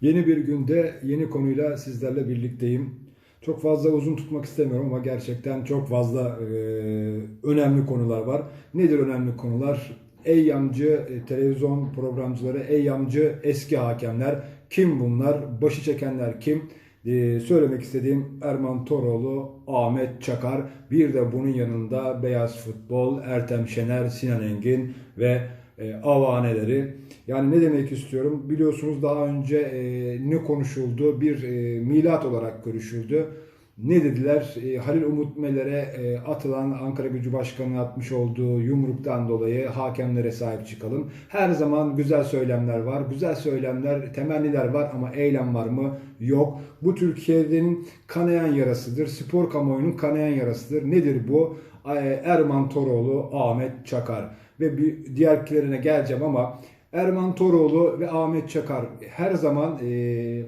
Yeni bir günde yeni konuyla sizlerle birlikteyim. Çok fazla uzun tutmak istemiyorum ama gerçekten çok fazla e, önemli konular var. Nedir önemli konular? Ey yamcı e, televizyon programcıları, ey yamcı eski hakemler. Kim bunlar? Başı çekenler kim? E, söylemek istediğim Erman Toroğlu, Ahmet Çakar, bir de bunun yanında Beyaz Futbol, Ertem Şener, Sinan Engin ve e, avaneleri. Yani ne demek istiyorum? Biliyorsunuz daha önce e, ne konuşuldu? Bir e, milat olarak görüşüldü. Ne dediler? E, Halil Umut Meler'e e, atılan Ankara Gücü Başkanı'nın atmış olduğu yumruktan dolayı hakemlere sahip çıkalım. Her zaman güzel söylemler var. Güzel söylemler, temenniler var ama eylem var mı? Yok. Bu Türkiye'nin kanayan yarasıdır. Spor kamuoyunun kanayan yarasıdır. Nedir bu? E, Erman Toroğlu, Ahmet Çakar ve bir diğerlerine geleceğim ama Erman Toroğlu ve Ahmet Çakar her zaman e,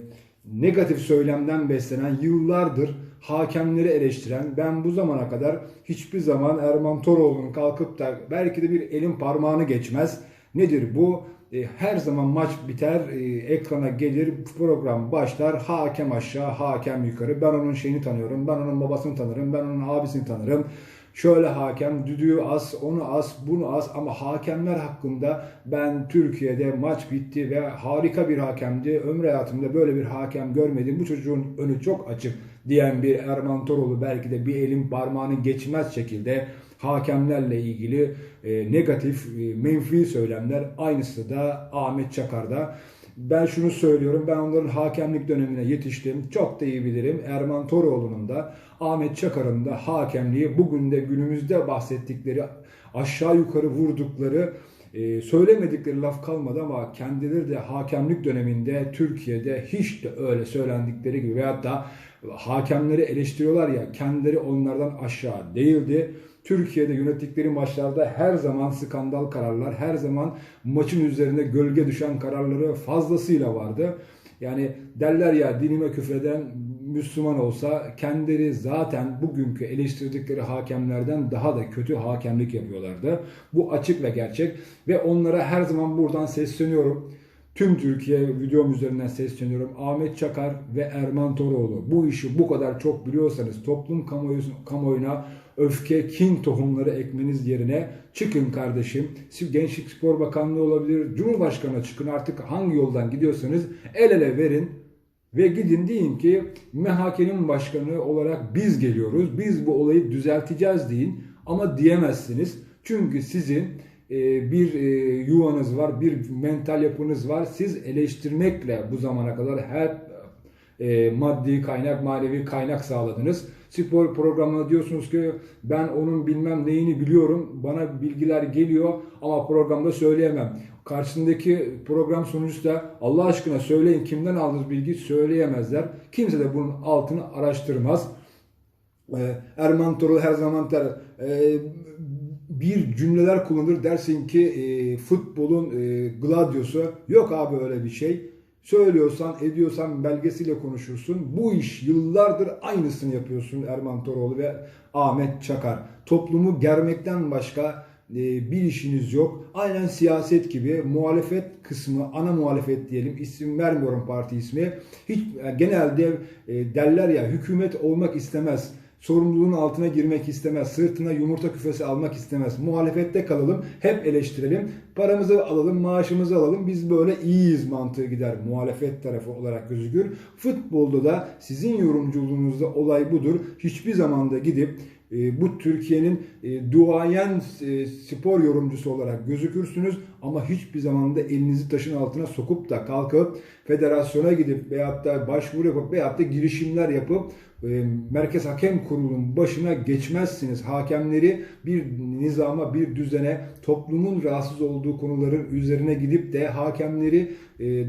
negatif söylemden beslenen yıllardır hakemleri eleştiren ben bu zamana kadar hiçbir zaman Erman Toroğlu'nun kalkıp da belki de bir elin parmağını geçmez. Nedir bu? E, her zaman maç biter, e, ekrana gelir, program başlar, hakem aşağı, hakem yukarı. Ben onun şeyini tanıyorum, ben onun babasını tanırım, ben onun abisini tanırım. Şöyle hakem düdüğü as, onu as, bunu as ama hakemler hakkında ben Türkiye'de maç bitti ve harika bir hakemdi. Ömrü hayatımda böyle bir hakem görmedim. Bu çocuğun önü çok açık diyen bir Erman Toroğlu belki de bir elin parmağını geçmez şekilde hakemlerle ilgili e, negatif, e, menfi söylemler aynısı da Ahmet Çakar'da. Ben şunu söylüyorum, ben onların hakemlik dönemine yetiştim. Çok da iyi bilirim. Erman Toroğlu'nun da Ahmet Çakar'ın da hakemliği bugün de günümüzde bahsettikleri aşağı yukarı vurdukları e, söylemedikleri laf kalmadı ama kendileri de hakemlik döneminde Türkiye'de hiç de öyle söylendikleri gibi veyahut da hakemleri eleştiriyorlar ya kendileri onlardan aşağı değildi. Türkiye'de yönettikleri maçlarda her zaman skandal kararlar, her zaman maçın üzerine gölge düşen kararları fazlasıyla vardı. Yani derler ya dinime küfreden Müslüman olsa kendileri zaten bugünkü eleştirdikleri hakemlerden daha da kötü hakemlik yapıyorlardı. Bu açık ve gerçek ve onlara her zaman buradan sesleniyorum. Tüm Türkiye videom üzerinden sesleniyorum. Ahmet Çakar ve Erman Toroğlu bu işi bu kadar çok biliyorsanız toplum kamuoyu, kamuoyuna öfke, kin tohumları ekmeniz yerine çıkın kardeşim. Gençlik Spor Bakanlığı olabilir, Cumhurbaşkanı'na çıkın artık hangi yoldan gidiyorsanız el ele verin ve gidin deyin ki MHK'nin başkanı olarak biz geliyoruz. Biz bu olayı düzelteceğiz deyin ama diyemezsiniz. Çünkü sizin e, bir e, yuvanız var, bir mental yapınız var. Siz eleştirmekle bu zamana kadar hep e, maddi kaynak, manevi kaynak sağladınız. Spor programına diyorsunuz ki ben onun bilmem neyini biliyorum, bana bilgiler geliyor ama programda söyleyemem. Karşısındaki program sunucusu da Allah aşkına söyleyin kimden aldınız bilgi söyleyemezler. Kimse de bunun altını araştırmaz. Erman Torul her zaman der, bir cümleler kullanır dersin ki e, futbolun e, gladyosu yok abi öyle bir şey. Söylüyorsan, ediyorsan belgesiyle konuşursun. Bu iş yıllardır aynısını yapıyorsun Erman Toroğlu ve Ahmet Çakar. Toplumu germekten başka e, bir işiniz yok. Aynen siyaset gibi muhalefet kısmı, ana muhalefet diyelim, isim vermiyorum parti ismi. Hiç genelde e, derler ya hükümet olmak istemez sorumluluğun altına girmek istemez. Sırtına yumurta küfesi almak istemez. Muhalefette kalalım. Hep eleştirelim. Paramızı alalım, maaşımızı alalım. Biz böyle iyiyiz mantığı gider. Muhalefet tarafı olarak gözükür. Futbolda da sizin yorumculuğunuzda olay budur. Hiçbir zamanda gidip e, bu Türkiye'nin e, duayen e, spor yorumcusu olarak gözükürsünüz ama hiçbir zaman da elinizi taşın altına sokup da kalkıp federasyona gidip veyahut da başvuru yapıp veyahut da girişimler yapıp Merkez Hakem Kurulu'nun başına geçmezsiniz. Hakemleri bir nizama, bir düzene, toplumun rahatsız olduğu konuların üzerine gidip de hakemleri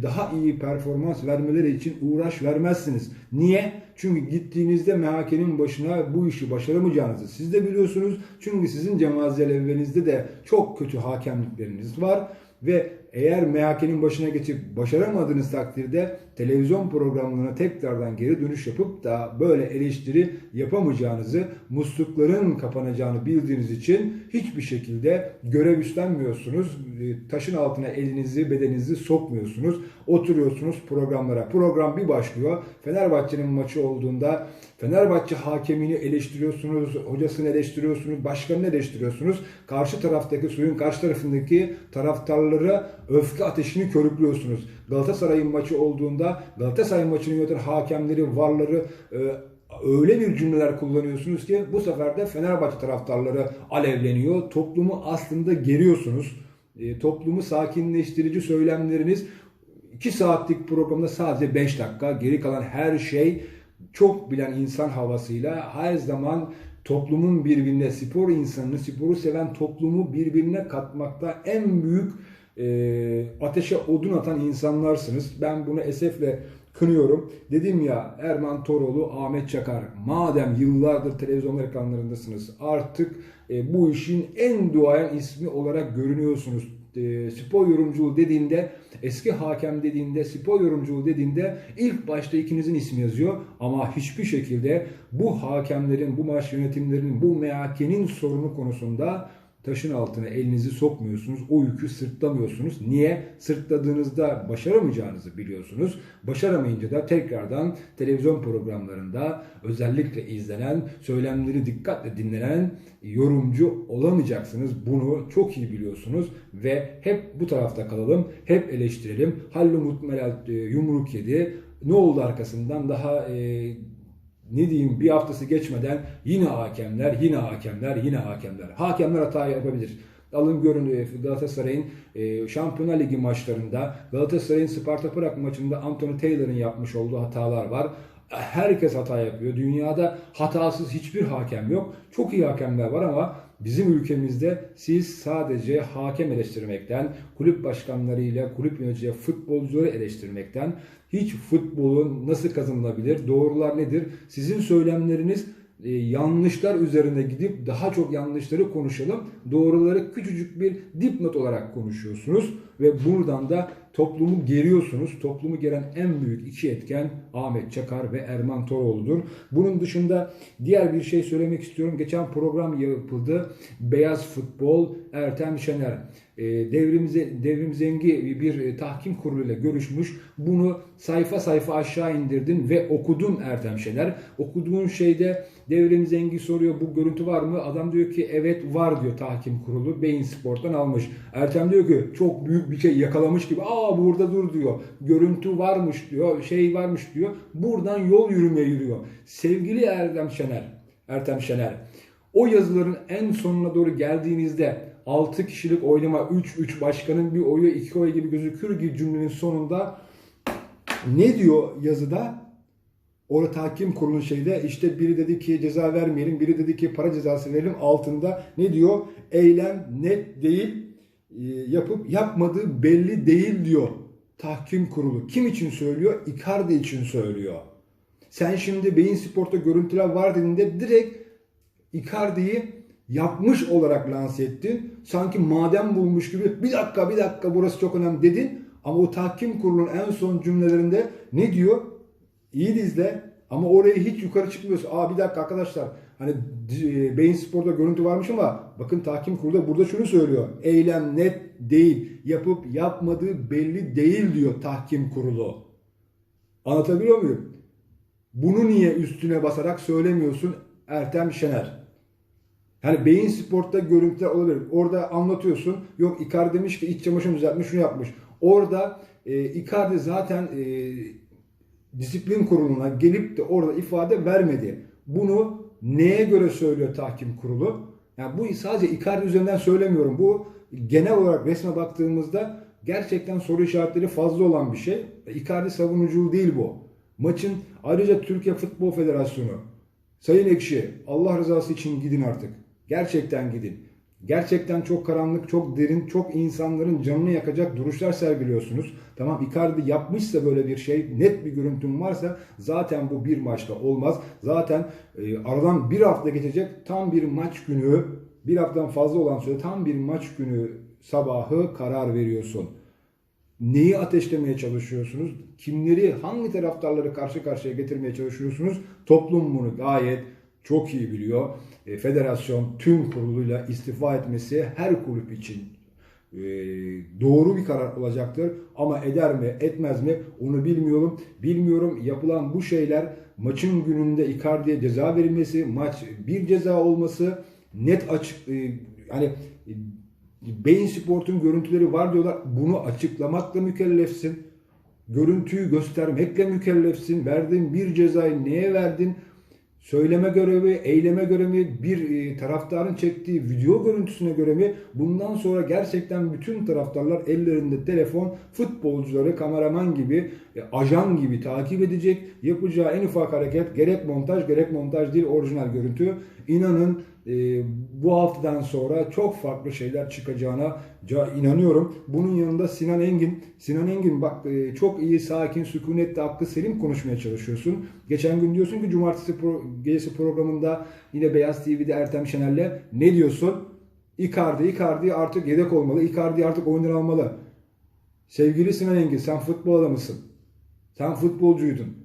daha iyi performans vermeleri için uğraş vermezsiniz. Niye? Çünkü gittiğinizde MHK'nin başına bu işi başaramayacağınızı siz de biliyorsunuz. Çünkü sizin cemazel evrenizde de çok kötü hakemlikleriniz var. Ve eğer MHK'nin başına geçip başaramadığınız takdirde televizyon programlarına tekrardan geri dönüş yapıp da böyle eleştiri yapamayacağınızı, muslukların kapanacağını bildiğiniz için hiçbir şekilde görev üstlenmiyorsunuz. E, Taşın altına elinizi, bedeninizi sokmuyorsunuz. Oturuyorsunuz programlara. Program bir başlıyor. Fenerbahçe'nin maçı olduğunda Fenerbahçe hakemini eleştiriyorsunuz, hocasını eleştiriyorsunuz, başkanını eleştiriyorsunuz. Karşı taraftaki suyun karşı tarafındaki taraftarlara öfke ateşini körüklüyorsunuz. Galatasaray'ın maçı olduğunda Galatasaray maçını yöneten hakemleri, varları e, öyle bir cümleler kullanıyorsunuz ki bu sefer de Fenerbahçe taraftarları alevleniyor. Toplumu aslında geriyorsunuz. E, toplumu sakinleştirici söylemleriniz 2 saatlik programda sadece 5 dakika. Geri kalan her şey çok bilen insan havasıyla her zaman toplumun birbirine, spor insanını, sporu seven toplumu birbirine katmakta en büyük e, ateşe odun atan insanlarsınız. Ben bunu esefle kınıyorum. Dedim ya Erman Toroğlu, Ahmet Çakar madem yıllardır televizyon ekranlarındasınız artık e, bu işin en duayen ismi olarak görünüyorsunuz. E, spor yorumculuğu dediğinde, eski hakem dediğinde, spor yorumculuğu dediğinde ilk başta ikinizin ismi yazıyor. Ama hiçbir şekilde bu hakemlerin, bu maç yönetimlerinin, bu MHK'nin sorunu konusunda taşın altına elinizi sokmuyorsunuz. O yükü sırtlamıyorsunuz. Niye? Sırtladığınızda başaramayacağınızı biliyorsunuz. Başaramayınca da tekrardan televizyon programlarında özellikle izlenen, söylemleri dikkatle dinlenen yorumcu olamayacaksınız. Bunu çok iyi biliyorsunuz ve hep bu tarafta kalalım. Hep eleştirelim. Hallumut Melal e, yumruk yedi. Ne oldu arkasından? Daha e, ne diyeyim bir haftası geçmeden yine hakemler, yine hakemler, yine hakemler. Hakemler hata yapabilir. Alın görün e, Galatasaray'ın e, Şampiyonlar Ligi maçlarında Galatasaray'ın Sparta Prag maçında Anthony Taylor'ın yapmış olduğu hatalar var. Herkes hata yapıyor. Dünyada hatasız hiçbir hakem yok. Çok iyi hakemler var ama bizim ülkemizde siz sadece hakem eleştirmekten, kulüp başkanlarıyla, kulüp yöneticileri, futbolcuları eleştirmekten, hiç futbolun nasıl kazanılabilir, doğrular nedir? Sizin söylemleriniz yanlışlar üzerine gidip daha çok yanlışları konuşalım. Doğruları küçücük bir dipnot olarak konuşuyorsunuz ve buradan da toplumu geriyorsunuz. Toplumu geren en büyük iki etken Ahmet Çakar ve Erman Toroğlu'dur. Bunun dışında diğer bir şey söylemek istiyorum. Geçen program yapıldı. Beyaz Futbol Ertem Şener. E, devrim, devrim Zengi bir e, tahkim kuruluyla görüşmüş. Bunu sayfa sayfa aşağı indirdin ve okudun Ertem Şener. Okuduğun şeyde Devrim Zengi soruyor bu görüntü var mı? Adam diyor ki evet var diyor tahkim kurulu. Beyin Sport'tan almış. Ertem diyor ki çok büyük bir şey yakalamış gibi. Aa burada dur diyor. Görüntü varmış diyor. Şey varmış diyor. Buradan yol yürümeye yürüyor. Sevgili Erdem Şener. Ertem Şener. O yazıların en sonuna doğru geldiğinizde 6 kişilik oynama 3-3 başkanın bir oyu 2 oy gibi gözükür gibi cümlenin sonunda ne diyor yazıda? Orada tahkim kurulu şeyde işte biri dedi ki ceza vermeyelim, biri dedi ki para cezası verelim. Altında ne diyor? Eylem net değil, e, yapıp yapmadığı belli değil diyor tahkim kurulu. Kim için söylüyor? Icardi için söylüyor. Sen şimdi Beyin Spor'ta görüntüler var dediğinde direkt Icardi'yi yapmış olarak lanse ettin. Sanki maden bulmuş gibi bir dakika bir dakika burası çok önemli dedin. Ama o tahkim kurulunun en son cümlelerinde ne diyor? İyi izle ama oraya hiç yukarı çıkmıyorsun. Aa bir dakika arkadaşlar hani e, Beyin Spor'da görüntü varmış ama bakın tahkim kurulu burada şunu söylüyor. Eylem net değil. Yapıp yapmadığı belli değil diyor tahkim kurulu. Anlatabiliyor muyum? Bunu niye üstüne basarak söylemiyorsun Ertem Şener? Yani Beyin Sport'ta görüntüler olabilir. Orada anlatıyorsun. Yok Icardi demiş ki iç çamaşırını düzeltmiş, şunu yapmış. Orada e, Icardi zaten e, disiplin kuruluna gelip de orada ifade vermedi. Bunu neye göre söylüyor tahkim kurulu? Yani bu sadece Icardi üzerinden söylemiyorum. Bu genel olarak resme baktığımızda gerçekten soru işaretleri fazla olan bir şey. Icardi savunuculuğu değil bu. Maçın ayrıca Türkiye Futbol Federasyonu, Sayın Ekşi, Allah rızası için gidin artık. Gerçekten gidin. Gerçekten çok karanlık, çok derin, çok insanların canını yakacak duruşlar sergiliyorsunuz. Tamam Icardi yapmışsa böyle bir şey, net bir görüntüm varsa zaten bu bir maçta olmaz. Zaten e, aradan bir hafta geçecek tam bir maç günü, bir haftadan fazla olan süre tam bir maç günü sabahı karar veriyorsun. Neyi ateşlemeye çalışıyorsunuz? Kimleri, hangi taraftarları karşı karşıya getirmeye çalışıyorsunuz? Toplum bunu gayet çok iyi biliyor. E, federasyon tüm kuruluyla istifa etmesi her kulüp için e, doğru bir karar olacaktır. Ama eder mi, etmez mi onu bilmiyorum. Bilmiyorum yapılan bu şeyler maçın gününde Icardi'ye ceza verilmesi, maç bir ceza olması net açık e, hani e, Beyin Sport'un görüntüleri var diyorlar. Bunu açıklamakla mükellefsin. Görüntüyü göstermekle mükellefsin. Verdiğin bir cezayı neye verdin? Söyleme görevi, eyleme göre mi, bir e, taraftarın çektiği video görüntüsüne göre mi? Bundan sonra gerçekten bütün taraftarlar ellerinde telefon, futbolcuları kameraman gibi, e, ajan gibi takip edecek. Yapacağı en ufak hareket gerek montaj gerek montaj değil orijinal görüntü. İnanın e, bu haftadan sonra çok farklı şeyler çıkacağına ca- inanıyorum. Bunun yanında Sinan Engin. Sinan Engin bak e, çok iyi, sakin, sükunetli, aklı selim konuşmaya çalışıyorsun. Geçen gün diyorsun ki cumartesi pro- gecesi programında yine Beyaz TV'de Ertem Şener'le ne diyorsun? Icardi, Icardi artık yedek olmalı. Icardi artık oyundan almalı. Sevgili Sinan Engin sen futbol adamısın. Sen futbolcuydun.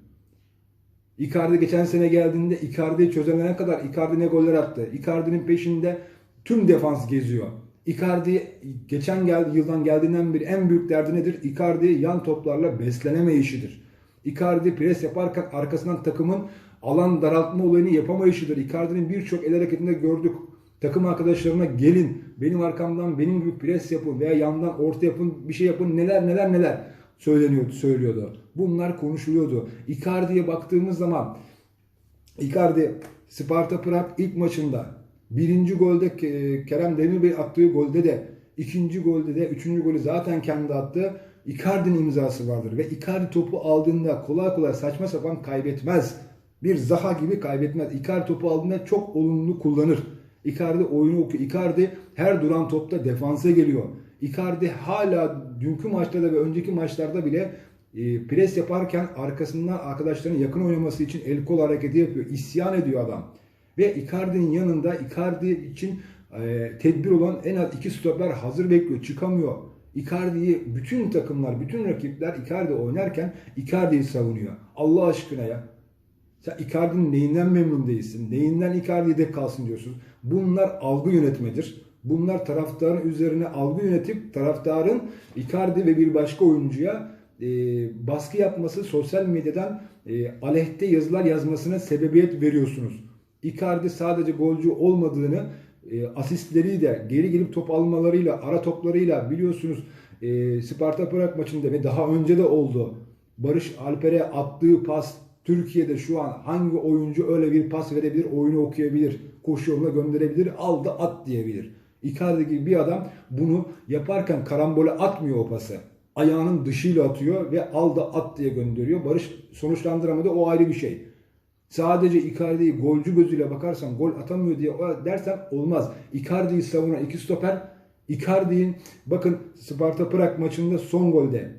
Icardi geçen sene geldiğinde Icardi'yi çözene kadar Icardi ne goller attı. Icardi'nin peşinde tüm defans geziyor. Icardi geçen gel, yıldan geldiğinden beri en büyük derdi nedir? Icardi yan toplarla beslenemeyişidir. Icardi pres yaparken arkasından takımın alan daraltma olayını yapamayışıdır. Icardi'nin birçok el hareketinde gördük. Takım arkadaşlarına gelin, benim arkamdan benim gibi pres yapın veya yandan orta yapın, bir şey yapın neler neler neler söyleniyordu, söylüyordu. Bunlar konuşuluyordu. Icardi'ye baktığımız zaman Icardi Sparta Prag ilk maçında birinci golde Ke- Kerem Demirbay attığı golde de ikinci golde de üçüncü golü zaten kendi attı. Icardi'nin imzası vardır ve Icardi topu aldığında kolay kolay saçma sapan kaybetmez. Bir Zaha gibi kaybetmez. Icardi topu aldığında çok olumlu kullanır. Icardi oyunu okuyor. Icardi her duran topta defansa geliyor. Icardi hala dünkü maçlarda ve önceki maçlarda bile e, pres yaparken arkasından arkadaşlarının yakın oynaması için el kol hareketi yapıyor. İsyan ediyor adam. Ve Icardi'nin yanında Icardi için e, tedbir olan en az iki stoper hazır bekliyor. Çıkamıyor. Icardi'yi bütün takımlar, bütün rakipler Icardi oynarken Icardi'yi savunuyor. Allah aşkına ya. Sen Icardi'nin neyinden memnun değilsin? Neyinden Icardi yedek kalsın diyorsun? Bunlar algı yönetmedir. Bunlar taraftarın üzerine algı yönetip taraftarın Icardi ve bir başka oyuncuya e, baskı yapması, sosyal medyadan e, aleyhte yazılar yazmasına sebebiyet veriyorsunuz. Icardi sadece golcü olmadığını e, asistleriyle, geri gelip top almalarıyla, ara toplarıyla biliyorsunuz e, Sparta Prag maçında ve daha önce de oldu. Barış Alper'e attığı pas Türkiye'de şu an hangi oyuncu öyle bir pas verebilir, oyunu okuyabilir, koşu yoluna gönderebilir, al da at diyebilir. Icardi gibi bir adam bunu yaparken karambole atmıyor o pası. Ayağının dışıyla atıyor ve al da at diye gönderiyor. Barış sonuçlandıramadı o ayrı bir şey. Sadece Icardi'yi golcü gözüyle bakarsan gol atamıyor diye dersen olmaz. Icardi'yi savunan iki stoper Icardi'nin bakın Sparta Prag maçında son golde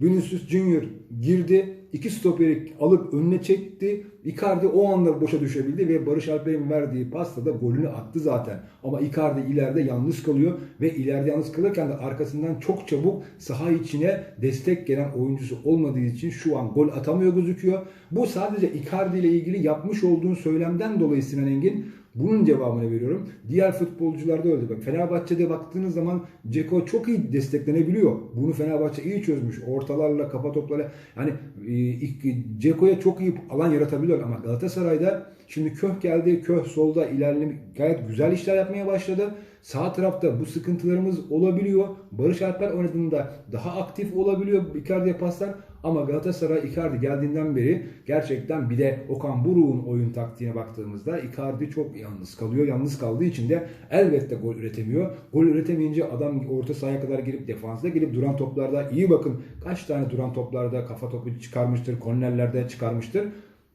Vinicius Junior girdi. İki stoperi alıp önüne çekti. Icardi o anda boşa düşebildi ve Barış Alper'in verdiği pasta da golünü attı zaten. Ama Icardi ileride yalnız kalıyor ve ileride yalnız kalırken de arkasından çok çabuk saha içine destek gelen oyuncusu olmadığı için şu an gol atamıyor gözüküyor. Bu sadece Icardi ile ilgili yapmış olduğun söylemden dolayı Sinan Engin bunun cevabını veriyorum. Diğer futbolcularda öyle. Bak Fenerbahçe'de baktığınız zaman Ceko çok iyi desteklenebiliyor. Bunu Fenerbahçe iyi çözmüş. Ortalarla, kafa toplarla. Yani e, Ceko'ya çok iyi alan yaratabiliyor ama Galatasaray'da şimdi Köh geldi. Köh solda ilerleme gayet güzel işler yapmaya başladı. Sağ tarafta bu sıkıntılarımız olabiliyor. Barış Alper oynadığında daha aktif olabiliyor Icardi'ye paslar. Ama Galatasaray Icardi geldiğinden beri gerçekten bir de Okan Buruk'un oyun taktiğine baktığımızda Icardi çok yalnız kalıyor. Yalnız kaldığı için de elbette gol üretemiyor. Gol üretemeyince adam orta sahaya kadar gelip defansta gelip duran toplarda iyi bakın kaç tane duran toplarda kafa topu çıkarmıştır, kornerlerde çıkarmıştır.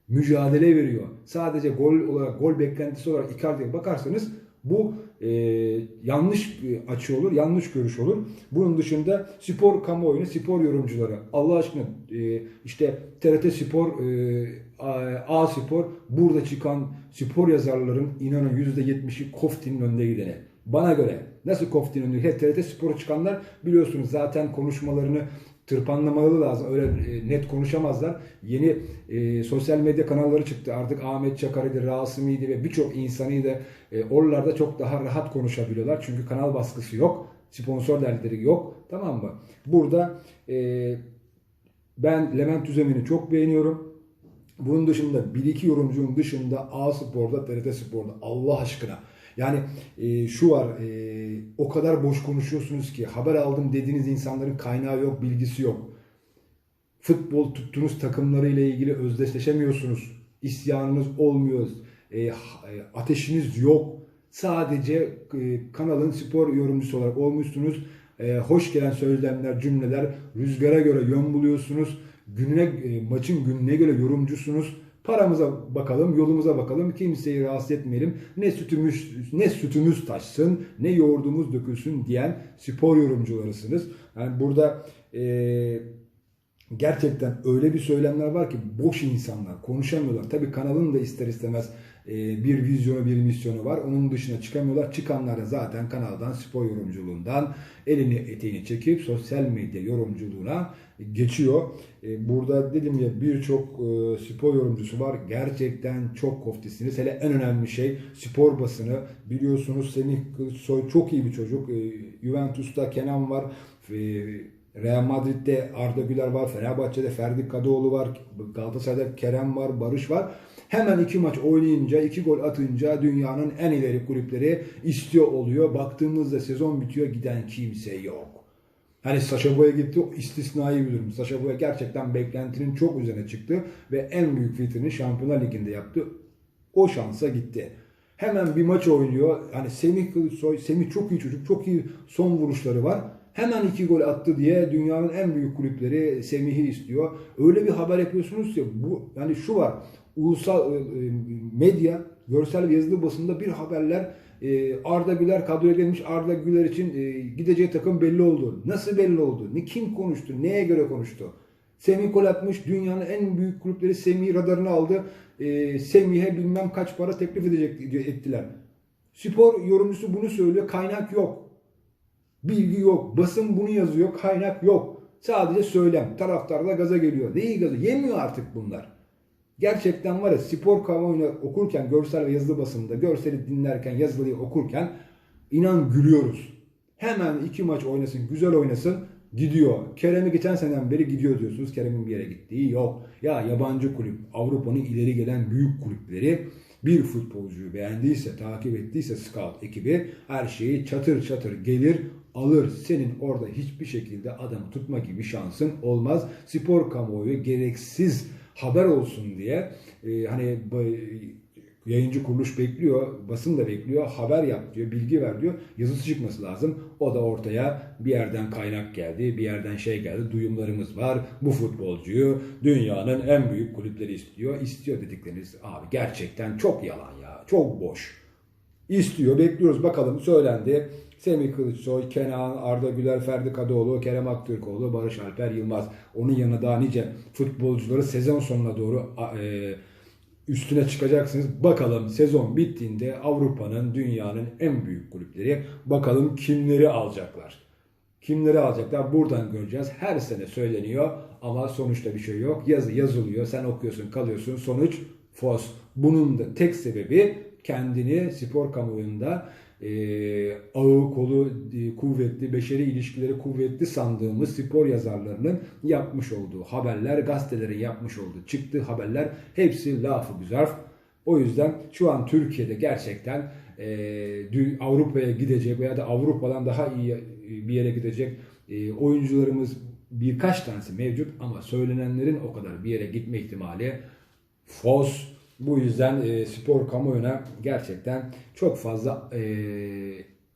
Mücadele veriyor. Sadece gol olarak gol beklentisi olarak Icardi'ye bakarsanız bu e, yanlış açı olur, yanlış görüş olur. Bunun dışında spor kamuoyunu, spor yorumcuları, Allah aşkına e, işte TRT Spor, e, A, Spor, burada çıkan spor yazarların inanın %70'i Koftin'in önde gideni. Bana göre Nasıl Kofti'nin önünde? TRT Spor'a çıkanlar biliyorsunuz zaten konuşmalarını tırpanlamaları lazım. Öyle e, net konuşamazlar. Yeni e, sosyal medya kanalları çıktı. Artık Ahmet Çakar'ıydı, Rasım'ıydı ve birçok insanıydı. E, oralarda çok daha rahat konuşabiliyorlar. Çünkü kanal baskısı yok. Sponsor dergileri yok. Tamam mı? Burada e, ben Levent Tüzemen'i çok beğeniyorum. Bunun dışında bir iki yorumcunun dışında A Spor'da, TRT Spor'da Allah aşkına. Yani e, şu var, e, o kadar boş konuşuyorsunuz ki haber aldım dediğiniz insanların kaynağı yok, bilgisi yok. Futbol tuttuğunuz takımlarıyla ilgili özdeşleşemiyorsunuz. İsyanınız olmuyor, e, e, ateşiniz yok. Sadece e, kanalın spor yorumcusu olarak olmuşsunuz. E, hoş gelen söylemler, cümleler, rüzgara göre yön buluyorsunuz. Gününe, e, maçın gününe göre yorumcusunuz. Paramıza bakalım, yolumuza bakalım. Kimseyi rahatsız etmeyelim. Ne sütümüz ne sütümüz taşsın, ne yoğurdumuz dökülsün diyen spor yorumcularısınız. Yani burada e, gerçekten öyle bir söylemler var ki boş insanlar konuşamıyorlar. Tabii kanalın da ister istemez bir vizyonu bir misyonu var. Onun dışına çıkamıyorlar. Çıkanlar da zaten kanaldan spor yorumculuğundan elini eteğini çekip sosyal medya yorumculuğuna geçiyor. E, Burada dedim ya birçok e, spor yorumcusu var. Gerçekten çok koftisiniz. Hele en önemli şey spor basını. Biliyorsunuz Semih Kılıçsoy çok iyi bir çocuk. E, Juventus'ta Kenan var. Real Madrid'de Arda Güler var, Fenerbahçe'de Ferdi Kadıoğlu var, Galatasaray'da Kerem var, Barış var. Hemen iki maç oynayınca, iki gol atınca dünyanın en ileri kulüpleri istiyor oluyor. Baktığımızda sezon bitiyor, giden kimse yok. Hani Saşa Boya gitti, istisnai bir durum. Saşa Boya gerçekten beklentinin çok üzerine çıktı ve en büyük fitrini Şampiyonlar Ligi'nde yaptı. O şansa gitti. Hemen bir maç oynuyor. Hani Semih Kılıçsoy, Semih çok iyi çocuk, çok iyi son vuruşları var. Hemen iki gol attı diye dünyanın en büyük kulüpleri Semih'i istiyor. Öyle bir haber yapıyorsunuz ki bu yani şu var. Ulusal e, e, medya, görsel ve yazılı basında bir haberler e, Arda Güler kadroya gelmiş. Arda Güler için gideceği takım belli oldu. Nasıl belli oldu? Ne kim konuştu? Neye göre konuştu? Semih gol atmış. Dünyanın en büyük kulüpleri Semih radarını aldı. E, Semih'e bilmem kaç para teklif edecek ettiler. Spor yorumcusu bunu söylüyor. Kaynak yok. Bilgi yok. Basın bunu yazıyor. Kaynak yok. Sadece söylem. Taraftar da gaza geliyor. Neyi gazı? Yemiyor artık bunlar. Gerçekten var ya spor kamuoyunu okurken görsel ve yazılı basında görseli dinlerken yazılıyı okurken inan gülüyoruz. Hemen iki maç oynasın, güzel oynasın gidiyor. Kerem'i geçen seneden beri gidiyor diyorsunuz. Kerem'in bir yere gittiği yok. Ya yabancı kulüp, Avrupa'nın ileri gelen büyük kulüpleri bir futbolcuyu beğendiyse, takip ettiyse scout ekibi her şeyi çatır çatır gelir alır. Senin orada hiçbir şekilde adamı tutma gibi şansın olmaz. Spor kamuoyu gereksiz haber olsun diye e, hani bu- yayıncı kuruluş bekliyor, basın da bekliyor, haber yap diyor, bilgi ver diyor, yazısı çıkması lazım. O da ortaya bir yerden kaynak geldi, bir yerden şey geldi, duyumlarımız var. Bu futbolcuyu dünyanın en büyük kulüpleri istiyor, istiyor dedikleriniz abi gerçekten çok yalan ya, çok boş. İstiyor, bekliyoruz bakalım söylendi. Semih Kılıçsoy, Kenan, Arda Güler, Ferdi Kadıoğlu, Kerem Aktürkoğlu, Barış Alper Yılmaz. Onun yanına daha nice futbolcuları sezon sonuna doğru e, üstüne çıkacaksınız. Bakalım sezon bittiğinde Avrupa'nın, dünyanın en büyük kulüpleri bakalım kimleri alacaklar. Kimleri alacaklar buradan göreceğiz. Her sene söyleniyor ama sonuçta bir şey yok. Yazı yazılıyor, sen okuyorsun, kalıyorsun. Sonuç fos. Bunun da tek sebebi kendini spor kamuoyunda e, ağı kolu e, kuvvetli, beşeri ilişkileri kuvvetli sandığımız spor yazarlarının yapmış olduğu haberler, gazetelerin yapmış olduğu çıktığı haberler hepsi lafı güzel. O yüzden şu an Türkiye'de gerçekten e, Avrupa'ya gidecek veya da Avrupa'dan daha iyi e, bir yere gidecek e, oyuncularımız birkaç tanesi mevcut ama söylenenlerin o kadar bir yere gitme ihtimali fos. Bu yüzden e, spor kamuoyuna gerçekten çok fazla e,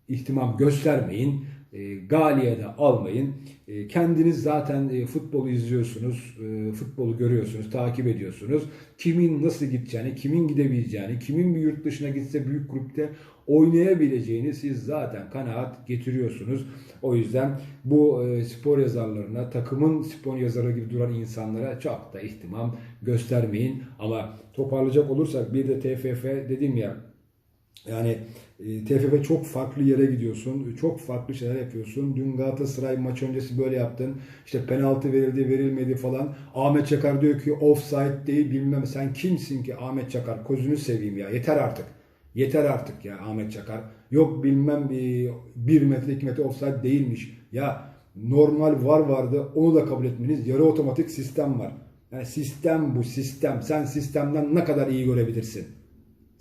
ihtimam göstermeyin. E, galiye almayın. E, kendiniz zaten e, futbolu izliyorsunuz, e, futbolu görüyorsunuz, takip ediyorsunuz. Kimin nasıl gideceğini, kimin gidebileceğini, kimin bir yurt dışına gitse büyük kulüpte oynayabileceğini siz zaten kanaat getiriyorsunuz. O yüzden bu spor yazarlarına, takımın spor yazarı gibi duran insanlara çok da ihtimam göstermeyin. Ama toparlayacak olursak bir de TFF dedim ya Yani e, TFF çok farklı yere gidiyorsun. Çok farklı şeyler yapıyorsun. Dün Galatasaray maç öncesi böyle yaptın. İşte penaltı verildi, verilmedi falan. Ahmet Çakar diyor ki offside değil bilmem. Sen kimsin ki Ahmet Çakar? Gözünü seveyim ya. Yeter artık. Yeter artık ya Ahmet Çakar. Yok bilmem bir, bir metre iki metre offside değilmiş. Ya normal var vardı onu da kabul etmeniz. Yarı otomatik sistem var. Yani sistem bu sistem. Sen sistemden ne kadar iyi görebilirsin?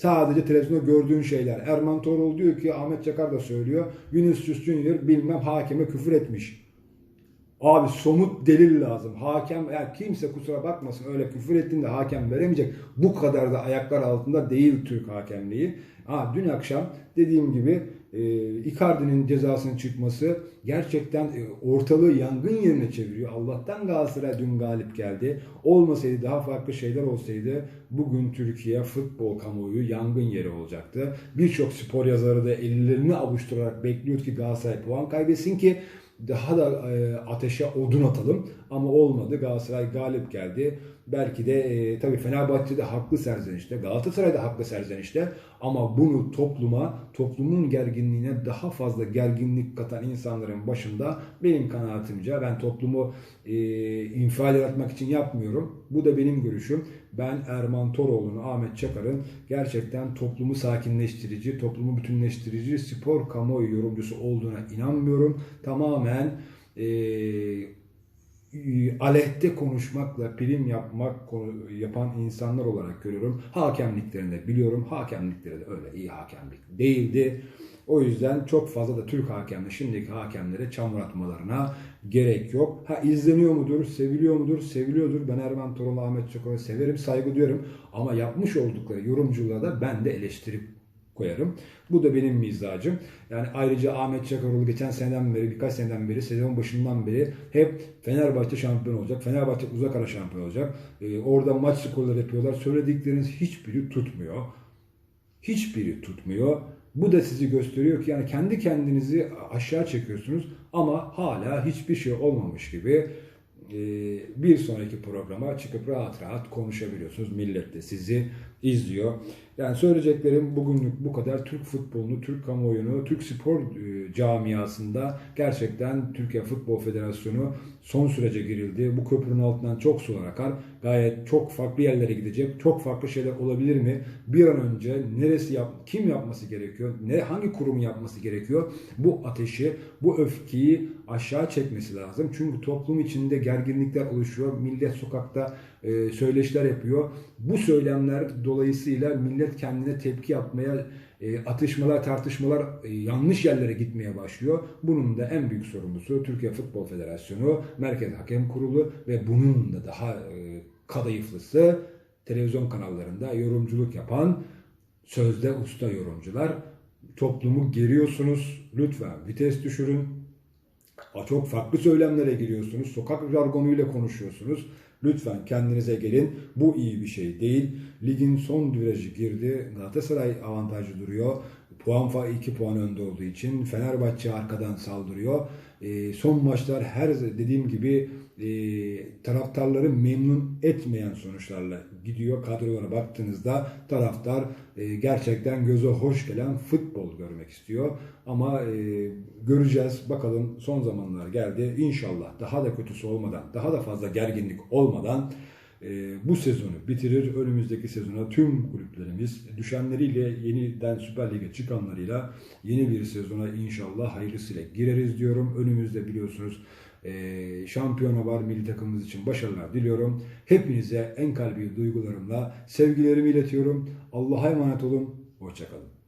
Sadece televizyonda gördüğün şeyler. Erman Toroğlu diyor ki Ahmet Çakar da söylüyor. Vinicius Junior bilmem hakeme küfür etmiş. Abi somut delil lazım. Hakem yani kimse kusura bakmasın öyle küfür ettiğinde hakem veremeyecek. Bu kadar da ayaklar altında değil Türk hakemliği. Ha, dün akşam dediğim gibi e, Icardi'nin cezasının çıkması gerçekten e, ortalığı yangın yerine çeviriyor. Allah'tan Galatasaray dün galip geldi. Olmasaydı daha farklı şeyler olsaydı bugün Türkiye futbol kamuoyu yangın yeri olacaktı. Birçok spor yazarı da ellerini avuşturarak bekliyor ki Galatasaray puan kaybetsin ki daha da e, ateşe odun atalım ama olmadı. Galatasaray galip geldi. Belki de e, tabii Fenerbahçe'de haklı serzenişte, Galatasaray'da haklı serzenişte ama bunu topluma, toplumun gerginliğine daha fazla gerginlik katan insanların başında benim kanaatimce ben toplumu e, infial yaratmak için yapmıyorum. Bu da benim görüşüm. Ben Erman Toroğlu'nun, Ahmet Çakar'ın gerçekten toplumu sakinleştirici, toplumu bütünleştirici spor kamuoyu yorumcusu olduğuna inanmıyorum. Tamamen e, aleyhte konuşmakla prim yapmak yapan insanlar olarak görüyorum. Hakemliklerini de biliyorum. Hakemlikleri de öyle iyi hakemlik değildi. O yüzden çok fazla da Türk hakemle şimdiki hakemlere çamur atmalarına gerek yok. Ha izleniyor mudur, seviliyor mudur? Seviliyordur. Ben Erman Toroğlu, Ahmet Çakar'ı severim, saygı duyarım. Ama yapmış oldukları yorumculuğa da ben de eleştirip koyarım. Bu da benim mizacım. Yani ayrıca Ahmet Çakaroğlu geçen seneden beri, birkaç seneden beri, sezon başından beri hep Fenerbahçe şampiyon olacak. Fenerbahçe uzak ara şampiyon olacak. Ee, orada maç skorları yapıyorlar. Söyledikleriniz hiçbiri tutmuyor. Hiçbiri tutmuyor. Bu da sizi gösteriyor ki yani kendi kendinizi aşağı çekiyorsunuz ama hala hiçbir şey olmamış gibi e, bir sonraki programa çıkıp rahat rahat konuşabiliyorsunuz. Millet de sizi izliyor. Yani söyleyeceklerim bugünlük bu kadar. Türk futbolunu, Türk kamuoyunu, Türk spor e, camiasında gerçekten Türkiye Futbol Federasyonu son sürece girildi. Bu köprünün altından çok sular akar. Gayet çok farklı yerlere gidecek. Çok farklı şeyler olabilir mi? Bir an önce neresi yap, kim yapması gerekiyor? Ne hangi kurum yapması gerekiyor? Bu ateşi, bu öfkeyi aşağı çekmesi lazım. Çünkü toplum içinde gerginlikler oluşuyor. Millet sokakta e, söyleşiler yapıyor. Bu söylemler dolayısıyla millet kendine tepki yapmaya, e, atışmalar, tartışmalar e, yanlış yerlere gitmeye başlıyor. Bunun da en büyük sorumlusu Türkiye Futbol Federasyonu, Merkez Hakem Kurulu ve bunun da daha e, kadayıflısı televizyon kanallarında yorumculuk yapan sözde usta yorumcular. Toplumu geriyorsunuz. Lütfen vites düşürün. Çok farklı söylemlere giriyorsunuz. Sokak jargonuyla konuşuyorsunuz. Lütfen kendinize gelin. Bu iyi bir şey değil. Ligin son virajı girdi. Galatasaray avantajlı duruyor. Puan fa 2 puan önde olduğu için Fenerbahçe arkadan saldırıyor. Ee, son maçlar her dediğim gibi e, taraftarları memnun etmeyen sonuçlarla gidiyor. Kadrolara baktığınızda taraftar e, gerçekten göze hoş gelen futbol görmek istiyor. Ama e, göreceğiz bakalım son zamanlar geldi. İnşallah daha da kötüsü olmadan, daha da fazla gerginlik olmadan e, bu sezonu bitirir. Önümüzdeki sezona tüm kulüplerimiz düşenleriyle yeniden Süper Lig'e çıkanlarıyla yeni bir sezona inşallah hayırlısıyla gireriz diyorum. Önümüzde biliyorsunuz e, şampiyona var milli takımımız için başarılar diliyorum. Hepinize en kalbi duygularımla sevgilerimi iletiyorum. Allah'a emanet olun. Hoşçakalın.